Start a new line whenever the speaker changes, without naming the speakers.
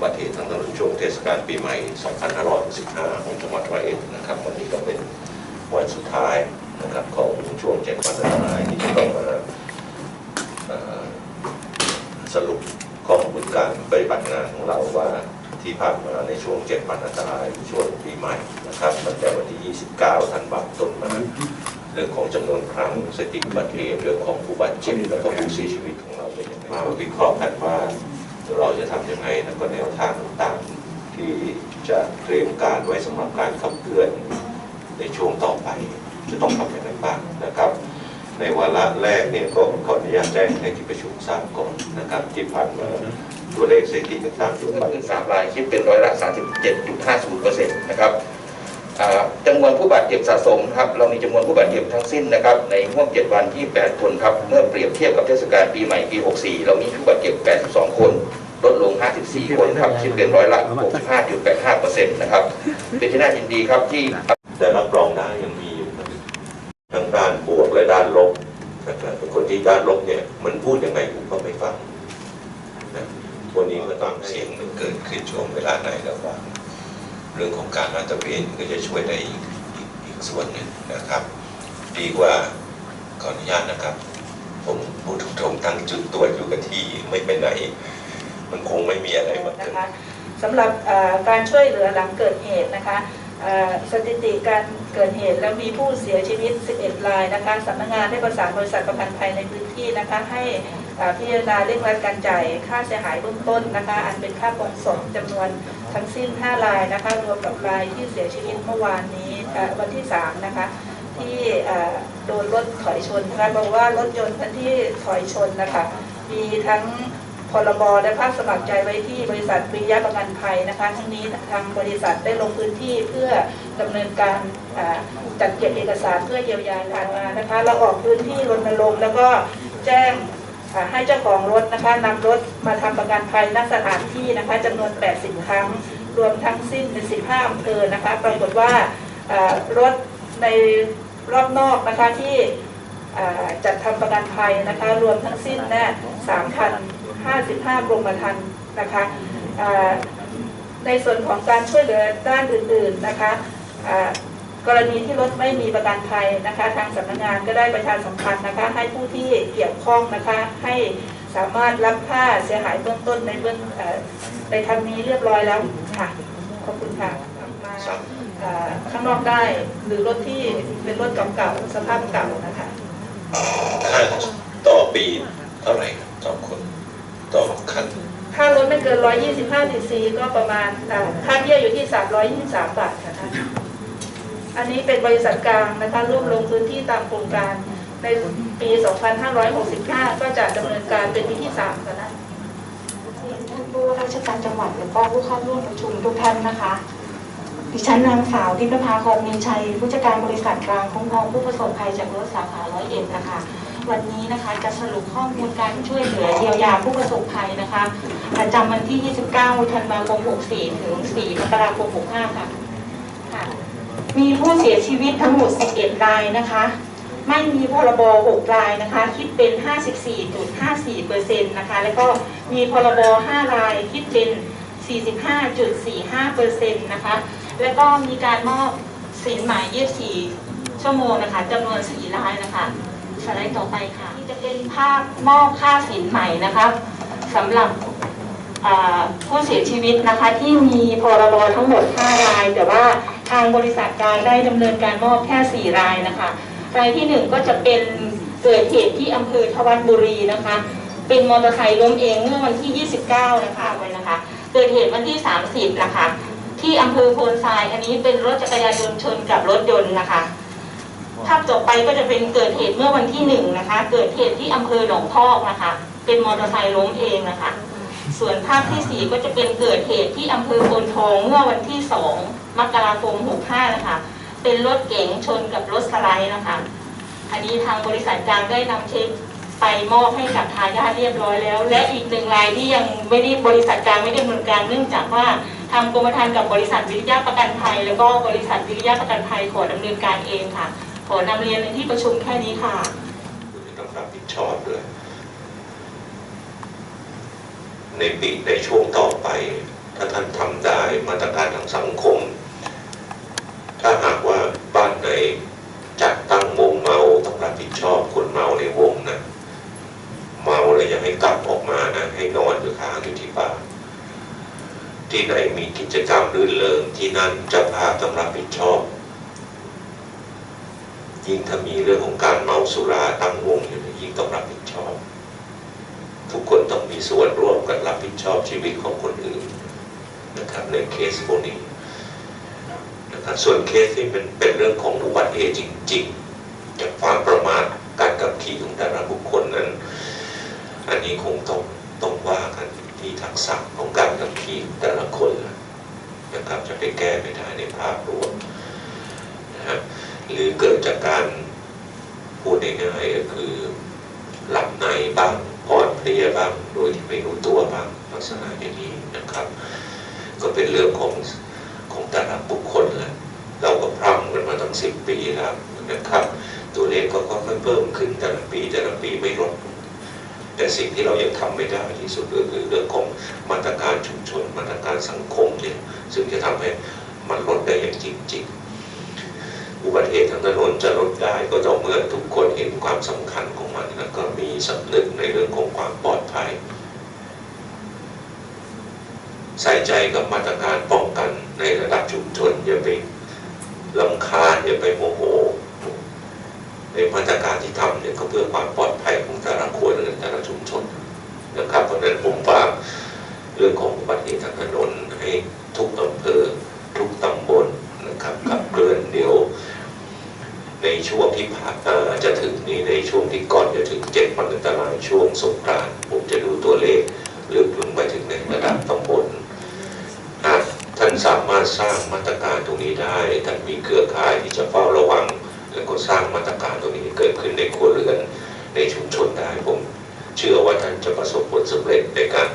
สนุนช่วงเทศกาลปีใหม่ 2565 ของจังหวัดร้อยเอ็ดนะครับ วันนี้ก็เป็นวันสุดท้ายนะครับของช่วงเจ็ดวันอันตรายที่จะต้องมาสรุปข้อมูลการปฏิบัติงานของเราว่าที่ผ่านมาในช่วงเจ็ดวันอันตรายช่วงปีใหม่นะครับตั้งแต่วันที่ 29 ธันวาคมต้นมาเรื่องของจำนวนครั้งสถิติบัติเหตุเรื่องของผู้บาดเจ็บแล้วก็ผู้เสียชีวิตของเราเป็นยังไงมาวิเคราะห์กันว่า เราจะทำยังไงแล้วก็แนวทางต่างๆที่จะเตรียมการไว้สำหรับการขับเคลื่อนในช่วงต่อไปจะต้องทำอย่างไรบ้างนะครับ ในวาระแรกเนี่ยก็ขออนุญาตแจ้งให้ที่ประชุมทราบก่อนนะครับที่ผ่านมาตัวเลขสถิติต่างๆอยู่ไป
ถึงสามรายคิดเป็นร้อยละ37.50%นต์นะครับจำนวนผู้บาดเจ็บสะสมครับเรามีจำนวนผู้บาดเจ็บทั้งสิ้นนะครับในห่วง 7 วันที่ 8 คนครับเมื่อเปรียบเทียบกับเทศกาลปีใหม่ปี 64 เรามีผู้บาดเจ็บ82คน ลดลง 54 คนครับคิดเป็นร้อยละ 65.85%นะครับ เป็นที่น่ายินดีครับที่
แต่รับรองได้ยังมีอยู่ครับทั้งด้านบวกและด้านลบนะครับเป็นคนที่ด้านลบเนี่ยมันพูดยังไงผมก็ไม่ฟังนะวันนี้ก็ต้องเสียงมันเกิดขึ้นช่วงเวลาไหนแล้วว่าเรื่องของการลาดตระเวนก็จะช่วยได้อีกอีกอีกส่วนหนึ่งนะครับ ดีกว่าขออนุญาตนะครับ ผมพูดตรงๆตั้งจุดตรวจอยู่กับที่ไม่ไปไหน มันคงไม่มีอะไรมาก
นะ
ขึ้น
คะสำหรับการช่วยเหลือหลังเกิดเหตุนะคะสถิติการเกิดเหตุแล้วมีผู้เสียชีวิต 11 รายนะคะสำนักงานได้ประสานบริษัทประกันภัยในพื้นที่นะคะ ให้พิจารณาเร่งรัดการจ่ายค่าเสียหายเบื้องต้นนะคะ อันเป็นค่าปลงศพจำนวนทั้งสิ้น 5 รายนะคะ รวมกับรายที่เสียชีวิตเมื่อวานนี้วันที่ 3 นะคะ ที่โดนรถถอยชนนะคะบอกว่ารถยนต์คันที่ถอยชนนะคะ มีทั้ง พรบและภาคสมัครใจไว้ที่บริษัทปริยะประกันภัยนะคะ ทั้งนี้ทางบริษัทได้ลงพื้นที่เพื่อดำเนินการจัดเก็บเอกสารเพื่อเยียวยาการงานะคะเราออกพื้นที่รณรงค์แล้วก็แจ้งให้เจ้าของรถนะคะนำรถมาทำประกันภัยณสถานที่นะคะจำนวน 80 ครั้ง รวมทั้งสิ้นใน15อำเภอนะคะปรากฏว่ารถในรอบนอกนะคะที่จัดทำประกันภัยนะคะ รวมทั้งสิ้นเนี่ย 55กรมธรรม์นะคะในส่วนของการช่วยเหลือด้านอื่นๆนะคะกรณีที่รถไม่มีประกันภัยนะคะ ทางสำนักงานก็ได้ประชาสัมพันธ์นะคะ ให้ผู้ที่เกี่ยวข้องนะคะ ให้สามารถรับค่าเสียหายเบื้องต้นในเบื้องในทางนี้เรียบร้อยแล้วค่ะ ขอบคุณค่ะมาข้างนอกได้หรือรถที่เป็นรถเก่าๆสภาพเก่านะคะ
ค่าต่อปีเท่าไหร่ต่อคน ต่อคัน
ถ้ารถไม่เกิน 125 cc ก็ประมาณอ่าค่าเบี้ยอยู่ที่ 323 บาทนะคะอันนี้เป็นบริษัทกลางนะคะร่วมลงพื้นที่ตามโครงการในปี 2565 ก็จะดำเนินการเป็นปีที่3กันนะ
ท่านผู้ว่าราชการจังหวัดแล้วก็ผู้เข้าร่วมประชุมทุกท่านนะคะ ดิฉันนางสาวทิพย์ภาครมีชัยผู้จัดการบริษัทกลางคุ้มครองผู้ประสบภัยจากรถสาขาร้อยเอ็ดนะคะ วันนี้นะคะจะสรุปข้อมูลการช่วยเหลือเยียวยาผู้ประสบภัยนะคะประจำวันที่ 29 ธันวาคม 64 ถึง 4 มกราคม 65 ค่ะค่ะมีผู้เสียชีวิตทั้งหมด 11 รายนะคะ ไม่มีพรบ 6 รายนะคะ คิดเป็น 54.54%นะคะ แล้วก็มีพรบ 5 รายคิดเป็น 45.45%นะคะ แล้วก็มีการมอบสินหมาย24 ชั่วโมงนะคะจำนวน4รายนะคะสไลด์ต่อไปค่ะนี่จะเป็นภาพมอบค่าสินใหม่นะคะสำหรับผู้เสียชีวิตนะคะที่มีพรบทั้งหมด 5 ราย แต่ว่าทางบริษัทกางได้ดำเนินการมอบแค่ 4 รายนะคะ รายที่ 1 ก็จะเป็นเกิดเหตุที่อำเภอทวัดบุรีนะคะ เป็นมอเตอร์ไซค์ล้มเองเมื่อวันที่ 29 นะคะไว้นะคะ เกิดเหตุวันที่ 30 นะคะ ที่อำเภอโพนทราย อันนี้เป็นรถจักรยานยนต์ชนกับรถยนต์นะคะ ภาพต่อไปก็จะเป็นเกิดเหตุเมื่อวันที่หนึ่งนะคะ เกิดเหตุที่อำเภอหนองพอกนะคะ เป็นมอเตอร์ไซค์ล้มเองนะคะ ส่วนภาพที่สี่ก็จะเป็นเกิดเหตุที่อำเภอโพนทองเมื่อวันที่สองมกราคม65นะคะ เป็นรถเก๋งชนกับรถสไลด์นะคะ อันนี้ทางบริษัทกลางได้นำเช็คไปมอบให้กับทายาทเรียบร้อยแล้ว และอีกหนึ่งรายที่ยังไม่ได้บริษัทกลางไม่ได้ดำเนินการเนื่องจากว่า ทางกรมธรรม์กับบริษัทวิริยะประกันภัย แล้วก็บริษัทวิริยะประกันภัยขอดำเนินการเองค่ะ ขอนำเรียนในที่ประชุมแค่นี้ค่ะ
ต้องรับผิดชอบด้วยในปีในช่วงต่อไป ถ้าท่านทำสังคม ถ้าหากว่าบ้านไหนจัดตั้งวงเมาต้องรับผิดชอบคนเมาในวงนะเมาแล้วอย่าให้กลับออกมานะให้นอนอยู่ค้างอยู่ที่บ้านที่ไหนมีกิจกรรมรื่นเริงที่นั่นเจ้าภาพต้องรับผิดชอบ ยิ่งถ้ามีเรื่องของการเมาสุราตั้งวงอยู่เนี่ยยิ่งต้องรับผิดชอบ ทุกคนต้องมีส่วนร่วมกันรับผิดชอบชีวิตของคนอื่นนะครับในเคสพวกนี้นะครับส่วนเคสที่เป็นเป็นเรื่องของอุบัติเหตุจริงๆจากความประมาทการขับขี่ของแต่ละบุคคลนั้น อันนี้คงต้องต้องว่ากันที่ทักษะของการขับขี่ของแต่ละคนนะครับจะไปแก้ไม่ได้ในภาพรวมนะฮะ หรือเกิดจากการพูดง่ายๆก็คือหลับในบ้างอ่อนเพลียบ้างโดยที่ไม่รู้ตัวบ้างลักษณะอย่างนี้นะครับ ก็เป็นเรื่องของของแต่ละบุคคลแหละเราก็พร่ำกันมาตั้งสิบปีแล้วนะครับ ตัวเลขก็ค่อยๆเพิ่มขึ้นแต่ละปีแต่ละปีไม่ลดแต่สิ่งที่เรายังทำไม่ได้ที่สุดก็คือเรื่องของมาตรการชุมชนมาตรการสังคมเนี่ยซึ่งจะทำให้มันลดได้อย่างจริงๆ อุบัติเหตุทางถนนจะลดได้ก็ต้องเมื่อทุกคนเห็นความสำคัญของมัน แล้วก็มีสำนึกในเรื่องของความปลอดภัย ใส่ใจกับมาตรการป้องกันในระดับชุมชนอย่าไปลำคาญอย่าไปโมโหในมาตรการที่ทำเนี่ยก็เพื่อความปลอดภัยของแต่ละครัวเรือนแต่ละชุมชนนะครับเพราะฉะนั้นผมฝากเรื่องของ ช่วงที่ผ่านจะถึงนี้ในช่วงที่ก่อนจะถึงเจ็ดวันอันตรายช่วงสงกรานผมจะดูตัวเลขลึกลงไปถึงในระดับตำบลท่านสามารถสร้างมาตรการตรงนี้ได้ท่านมีเครือข่ายที่จะเฝ้าระวังแล้วก็สร้างมาตรการตรงนี้เกิดขึ้นในครัวเรือนในชุมชนได้ผมเชื่อว่าท่านจะประสบผลสำเร็จในการ